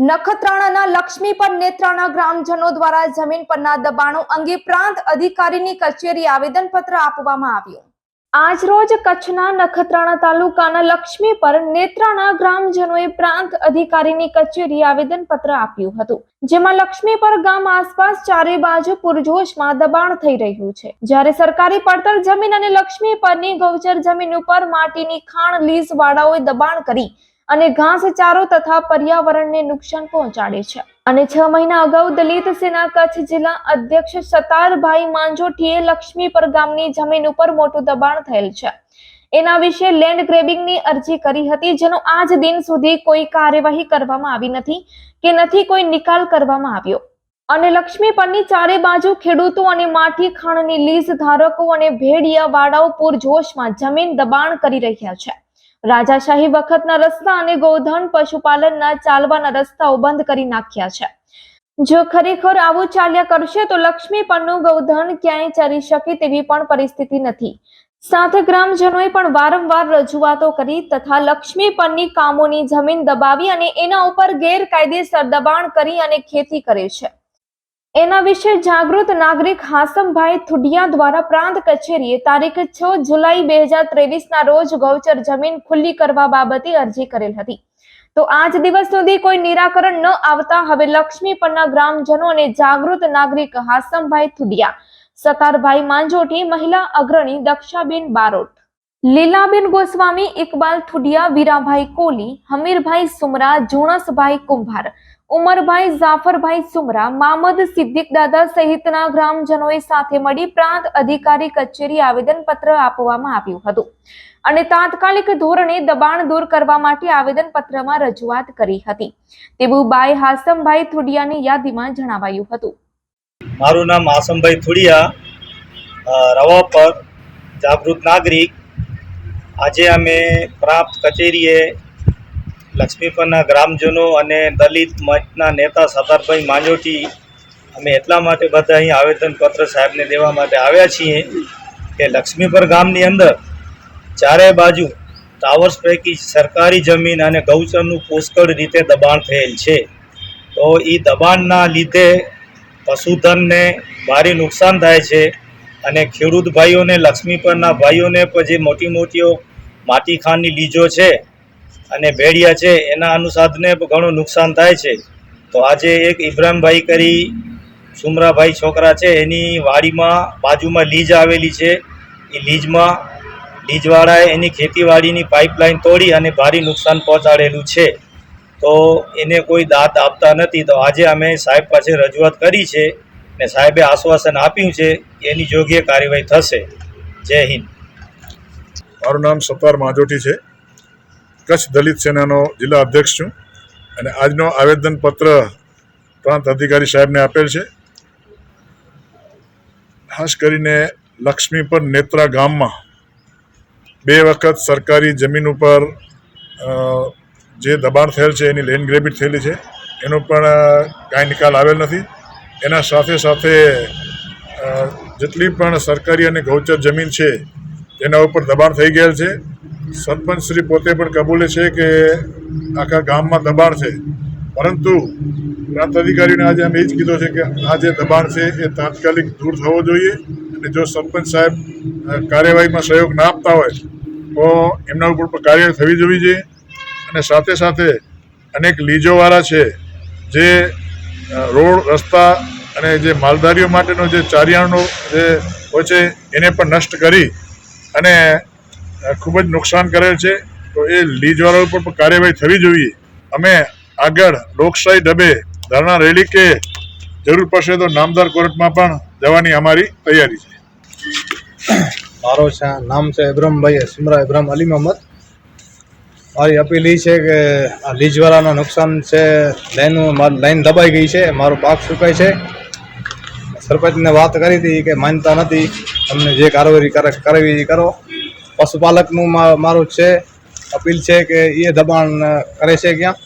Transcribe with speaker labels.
Speaker 1: નખત્રાણાના લક્ષ્મી પર નેત્રાણા ગ્રામજનો દ્વારા જમીન પરના દબાણો અંગે પ્રાંત અધિકારીની કચેરી આવેદનપત્ર આપવામાં આવ્યું. આજ રોજ કચ્છના નખત્રાણા તાલુકાના લક્ષ્મી પર નેત્રાણા ગ્રામજનોએ પ્રાંત અધિકારીની કચેરી આવેદનપત્ર આપ્યું હતું, જેમાં લક્ષ્મી પર ગામ આસપાસ ચારે બાજુ પૂરજોશમાં દબાણ થઈ રહ્યું છે. જ્યારે સરકારી પડતર જમીન અને લક્ષ્મી પરની ગૌચર જમીન ઉપર માટીની ખાણ લીઝ વાળાઓએ દબાણ કરી અને ઘાસચારો તથા પર્યાવરણને નુકસાન પહોંચાડે છે. અને છ મહિના અગાઉ દલિત સેના કચ્છ જિલ્લા અધ્યક્ષ સતારભાઈ માંજોઠીએ લક્ષ્મીપર ગામની જમીન ઉપર મોટું દબાણ થયેલ છે. એના વિશે લેન્ડ ગ્રેબિંગની અરજી કરી હતી, જેનો આજ દિન સુધી કોઈ કાર્યવાહી કરવામાં આવી નથી કે નથી કોઈ નિકાલ કરવામાં આવ્યો. અને લક્ષ્મી પરની ચારે બાજુ ખેડૂતો અને માટી ખાણની લીઝ ધારકો અને ભેડિયા વાળાઓ પૂરજોશમાં જમીન દબાણ કરી રહ્યા છે. રાજાશાહી વખતના રસ્તા અને ગૌધન પશુપાલનના ચાલવાના રસ્તાઓ બંધ કરી નાખ્યા છે. જો ખરેખર આવું ચાલ્યા કરશે તો લક્ષ્મી પરનું ગૌધન ક્યાંય ચરી શકે તેવી પણ પરિસ્થિતિ નથી. સાથે ગ્રામજનોએ પણ વારંવાર રજૂઆતો કરી તથા લક્ષ્મી પરની કામોની જમીન દબાવી અને એના ઉપર ગેરકાયદેસર દબાણ કરી અને ખેતી કરે છે. એના વિશે જાગૃત નાગરિક હાસમભાઈ થુડિયા દ્વારા પ્રાંત કચેરીએ તારીખ છ જુલાઈ બે હજાર ત્રેવીસના રોજ ગૌચર જમીન ખુલ્લી કરવા બાબતે અરજી કરેલ હતી. તો આજ દિવસ સુધી કોઈ નિરાકરણ ન આવતા હવે લક્ષ્મીપરના ગ્રામજનો અને જાગૃત નાગરિક હાસમભાઈ થુડિયા, સતારભાઈ માંજોટી, મહિલા અગ્રણી દક્ષાબેન બારોટ, લીલાબેન ગોસ્વામી, ઇકબાલ થુડિયા, વીરાભાઈ કોલી, હમીરભાઈ સુમરા, જોણસભાઈ કુંભાર ઉમરભાઈ જાફરભાઈ સુમરા મામદ સિદ્દીક દાદા સહિતના ગ્રામજનોએ સાથે મળી પ્રાંત અધિકારી કચેરી આવેદનપત્ર આપવામાં આવ્યું હતું અને તાત્કાલિક ધોરણે દબાણ દૂર કરવા માટે આવેદનપત્રમાં રજૂઆત કરી હતી. તેવું બાઈ હાસમભાઈ થુડિયાની યાદીમાં જણાવાયું હતું.
Speaker 2: મારું નામ હાસમભાઈ થુડિયા અ, રવા પર જાગૃત નાગરિક. આજે અમે પ્રાપ્ત કચેરીએ લક્ષ્મીપરના ગ્રામજનો અને દલિત મંચના નેતા સતારભાઈ માંજોટી અમે એટલા માટે બધા અહીં આવેદનપત્ર સાહેબને દેવા માટે આવ્યા છીએ કે લક્ષ્મીપર ગામની અંદર ચારે બાજુ ટાવર્સ પૈકી સરકારી જમીન અને ગૌચરનું પુષ્કળ રીતે દબાણ થયેલ છે. તો એ દબાણના લીધે પશુધનને ભારે નુકસાન થાય છે અને ખેડૂત ભાઈઓને, લક્ષ્મીપરના ભાઈઓને જે મોટી મોટીઓ માટી ખાંડની લીજો છે અને ભેડિયા છે, એના અનુસાદને ઘણું નુકસાન થાય છે. તો આજે એક ઇબ્રાહીમભાઈ કરી, સુમરાભાઈ છોકરા છે, એની વાડીમાં, બાજુમાં લીજ આવેલી છે. એ લીજમાં લીજવાળાએ એની ખેતીવાડીની પાઇપલાઇન તોડી અને ભારે નુકસાન પહોંચાડેલું છે. તો એને કોઈ દાંત આપતા નથી. તો આજે અમે સાહેબ પાસે રજૂઆત કરી છે ને સાહેબે આશ્વાસન આપ્યું છે, એની યોગ્ય કાર્યવાહી થશે. જય હિન્દ.
Speaker 3: મારું નામ સત્તાર માજોટી છે. કચ્છ દલિત સેનાનો જિલ્લા અધ્યક્ષ છું અને આજનો આવેદનપત્ર પ્રાંત અધિકારી સાહેબને આપેલ છે. ખાસ કરીને લક્ષ્મીપર નેત્રા ગામમાં બે વખત સરકારી જમીન ઉપર જે દબાણ થયેલ છે, એની લેન્ડ ગ્રેબિટ થયેલી છે. એનો પણ કાંઈ નિકાલ આવેલ નથી. એના સાથે સાથે જેટલી પણ સરકારી અને ગૌચર જમીન છે, તેના ઉપર દબાણ થઈ ગયેલ છે. સરપંચ શ્રી પોતે પણ કબૂલે છે કે આખા ગામમાં દબાણ છે. પરંતુ પ્રાંત અધિકારીને આજે અમે એ જ કીધો છે કે આ જે દબાણ છે એ તાત્કાલિક દૂર થવો જોઈએ અને જો સરપંચ સાહેબ કાર્યવાહીમાં સહયોગ ના આપતા હોય, તો એમના ઉપર પણ કાર્યવાહી થવી જોવી જોઈએ. અને સાથે સાથે અનેક લીજોવાળા છે જે રોડ, રસ્તા અને જે માલધારીઓ માટેનો જે ચારિયાણનો જે હોય છે, એને પણ નષ્ટ કરી અને ખૂબ જ નુકસાન કરેલ છે. તો એ લીજવાળા ઉપર પણ કાર્યવાહી થવી જોઈએ. અમે આગળ લોકશાહી ઢબે ધરણા રેલી કે જરૂર પડશે તો નામદાર કોર્ટમાં પણ જવાની અમારી તૈયારી છે.
Speaker 4: મારો છે, નામ છે ઇબ્રાહીમભાઈ સિમરા ઇબ્રાહીમ અલી મોહમ્મદ. મારી અપીલ એ છે કે આ લીજવાળાનું નુકસાન છે, લાઈન લાઈન દબાઈ ગઈ છે, મારો પાક સુકાય છે. સરપંચને વાત કરી હતી કે માનતા નથી. તમને જે કારવારી કરે, કરવી કરો. પશુપાલકનું મારું છે અપીલ છે કે એ દબાણ કરે છે ક્યાં?